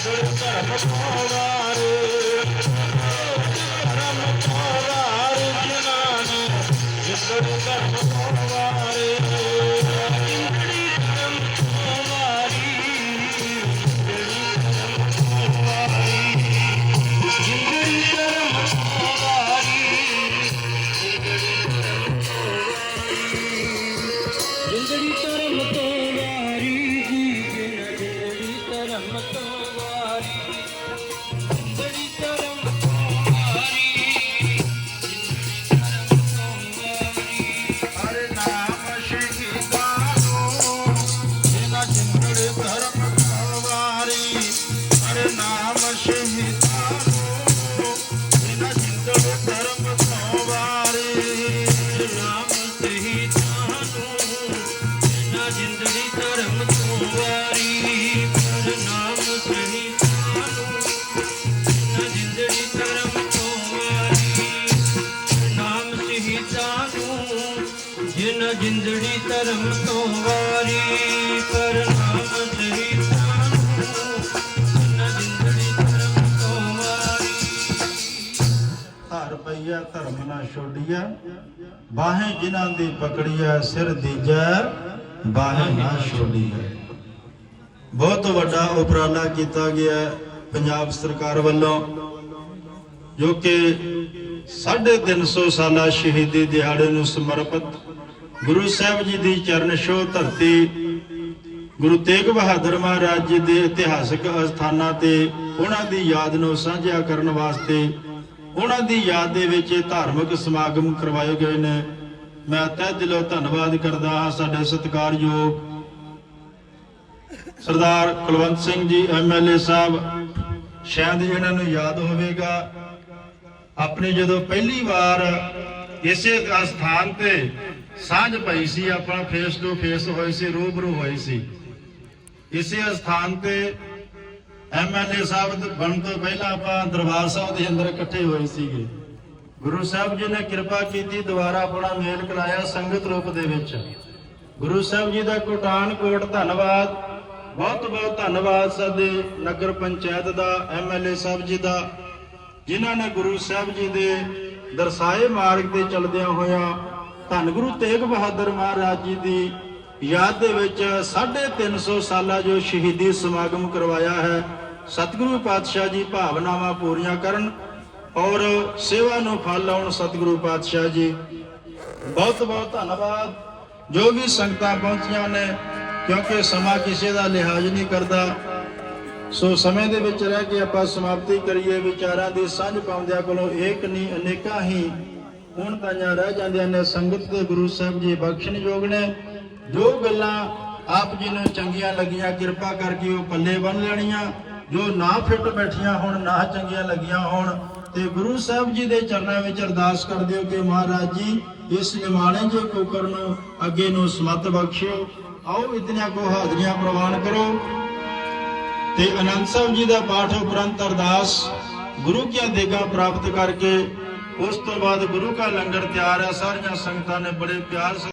ਤੋਂ ਵਾਰੇ ਧਰਮ ਤੋਂ ਵਾਰੇ ਜਿਨ੍ਹਾਂ ਨੇ ਜਿੰਦੜੀ ਜਿਨ ਧਰਮ ਤੋਂ ਵਾਰੀ, ਪਰ ਨਾਮ ਸਹੀ ਪਈਆ, ਧਰਮ ਨਾ ਛੋੜੀਆ ਬਾਹੇ ਜਿਨ੍ਹਾਂ ਦੀ ਪਕੜੀਆ, ਸਿਰ ਦੀਜੈ ਬਾਹੇ ਨਾ ਛੋੜੀਆ ਬਹੁਤ ਵੱਡਾ ਉਪਰਾਲਾ ਕੀਤਾ ਗਿਆ ਪੰਜਾਬ ਸਰਕਾਰ ਵੱਲੋਂ, ਜੋ ਕਿ 350 ਸਾਲਾ ਸ਼ਹੀਦੀ ਦਿਹਾੜੇ ਨੂੰ ਸਮਰਪਿਤ ਗੁਰੂ ਸਾਹਿਬ ਜੀ ਦੀ ਚਰਨ ਛੋਹ ਧਰਤੀ, ਗੁਰੂ ਤੇਗ ਬਹਾਦਰ ਮਹਾਰਾਜ ਜੀ ਦੇ ਇਤਿਹਾਸਕ ਅਸਥਾਨਾਂ ਤੇ ਉਹਨਾਂ ਦੀ ਯਾਦ ਨੂੰ ਸਾਂਝਾ ਕਰਨ ਵਾਸਤੇ ਉਹਨਾਂ ਦੀ ਯਾਦ ਦੇ ਵਿੱਚ ਇਹ ਧਾਰਮਿਕ ਸਮਾਗਮ ਕਰਵਾਏ ਗਏ ਨੇ। ਮੈਂ ਤਹਿ ਦਿਲੋਂ ਧੰਨਵਾਦ ਕਰਦਾ ਹਾਂ ਸਾਡੇ ਸਤਿਕਾਰਯੋਗ ਸਰਦਾਰ ਕੁਲਵੰਤ ਸਿੰਘ ਜੀ ਐਮਐਲਏ ਸਾਹਿਬ। ਸ਼ਾਇਦ ਇਹਨਾਂ ਨੂੰ ਯਾਦ ਹੋਵੇਗਾ, ਆਪਣੀ ਜਦੋਂ ਪਹਿਲੀ ਵਾਰ ਇਸੇ ਸਥਾਨ ਤੇ ਸਾਂਝ ਪਈ ਸੀ, ਆਪਣਾ ਫੇਸ ਟੂ ਫੇਸ ਹੋਏ ਸੀ, ਰੂਬਰੂ ਹੋਏ ਸੀ। ਇਸੇ ਸਥਾਨ ਤੇ ਐਮਐਲਏ ਸਾਹਿਬ ਦੇ ਬਣਨ ਤੋਂ ਪਹਿਲਾਂ ਆਪਾਂ ਦਰਬਾਰ ਸਾਹਿਬ ਦੇ ਅੰਦਰ ਇਕੱਠੇ ਹੋਏ ਸੀਗੇ। ਗੁਰੂ ਸਾਹਿਬ ਜੀ ਨੇ ਕਿਰਪਾ ਕੀਤੀ, ਦੁਬਾਰਾ ਆਪਣਾ ਮੇਲ ਕਰਾਇਆ ਸੰਗਤ ਰੂਪ ਦੇ ਵਿੱਚ। ਗੁਰੂ ਸਾਹਿਬ ਜੀ ਦਾ ਕੋਟਾਨ ਕੋਟ ਧੰਨਵਾਦ, ਬਹੁਤ ਬਹੁਤ ਧੰਨਵਾਦ ਸਾਡੇ ਨਗਰ ਪੰਚਾਇਤ ਦਾ ਐਮਐਲਏ ਸਾਹਿਬ ਜੀ ਦਾ, ਜਿਨ੍ਹਾਂ ਨੇ ਗੁਰੂ ਸਾਹਿਬ ਜੀ ਦੇ ਦਰਸਾਏ ਮਾਰਗ ਤੇ ਚੱਲਦਿਆਂ ਹੋਇਆਂ ਧੰਨ ਗੁਰੂ ਤੇਗ ਬਹਾਦਰ ਮਹਾਰਾਜ ਜੀ ਦੀ ਯਾਦ ਦੇ ਵਿੱਚ 350 ਸਾਲਾ ਜੋ ਸ਼ਹੀਦੀ ਸਮਾਗਮ ਕਰਵਾਇਆ ਹੈ, ਸਤਿਗੁਰੂ ਪਾਤਸ਼ਾਹ ਜੀ ਭਾਵਨਾਵਾਂ ਪੂਰੀਆਂ ਕਰਨ ਔਰ ਸੇਵਾ ਨੂੰ ਫਲ ਲਾਉਣ ਸਤਿਗੁਰੂ ਪਾਤਸ਼ਾਹ ਜੀ। ਬਹੁਤ ਬਹੁਤ ਧੰਨਵਾਦ। ਜੋ ਵੀ ਸੰਗਤਾਂ ਪਹੁੰਚੀਆਂ ਨੇ, ਕਿਉਂਕਿ ਸਮਾਂ ਕਿਸੇ ਦਾ ਲਿਹਾਜ਼ ਨਹੀਂ ਕਰਦਾ, ਸੋ ਸਮੇਂ ਦੇ ਵਿੱਚ ਰਹਿ ਕੇ ਆਪਾਂ ਸਮਾਪਤੀ ਕਰੀਏ। ਵਿਚਾਰਾਂ ਦੀ ਸਾਂਝ ਪਾਉਂਦਿਆਂ ਕੋਲੋਂ ਏਕ ਨਹੀਂ ਅਨੇਕਾਂ ਹੀ ਹੁਣ ਤਾਈਆਂ ਰਹਿ ਜਾਂਦੀਆਂ ਨੇ ਸੰਗਤ ਦੇ ਗੁਰੂ ਸਾਹਿਬ ਜੀ ਬਖਸ਼ਣਯੋਗ ਨੇ। ਜੋ ਗੱਲਾਂ ਆਪ ਜੀ ਨੂੰ ਚੰਗੀਆਂ ਲੱਗੀਆਂ, ਕਿਰਪਾ ਕਰਕੇ ਉਹ ਪੱਲੇ ਬੰਨ ਲੈਣੀਆਂ। ਜੋ ਨਾ ਫਿੱਟ ਬੈਠੀਆਂ ਹੁਣ, ਨਾ ਚੰਗੀਆਂ ਲੱਗੀਆਂ ਹੋਣ। ਤੇ ਗੁਰੂ ਸਾਹਿਬ ਜੀ ਦੇ ਚਰਨਾਂ ਵਿੱਚ ਅਰਦਾਸ ਕਰਦੇ ਹੋ ਕਿ ਮਹਾਰਾਜ ਜੀ, ਇਸ ਨਿਮਾਣੇ ਜੇ ਕੋਕਰ ਨੂੰ ਅੱਗੇ ਨੂੰ ਸਮਤ ਬਖਸ਼ਿਓ। ਆਓ ਇਤਨੀਆਂ ਕੋ ਹਾਜ਼ਰੀਆਂ ਪ੍ਰਵਾਨ ਕਰੋ। ਤੇ ਅਨੰਦ ਸਾਹਿਬ ਜੀ ਦਾ ਪਾਠ ਉਪਰੰਤ ਅਰਦਾਸ ਗੁਰੂ ਕੀਆਂ ਦੇਗਾ ਪ੍ਰਾਪਤ ਕਰਕੇ ਉਸ ਤੋਂ ਬਾਅਦ ਗੁਰੂ ਕਾ ਲੰਗਰ ਤਿਆਰ ਹੈ ਸਾਰੀਆਂ ਸੰਗਤਾਂ ਨੇ ਬੜੇ ਪਿਆਰ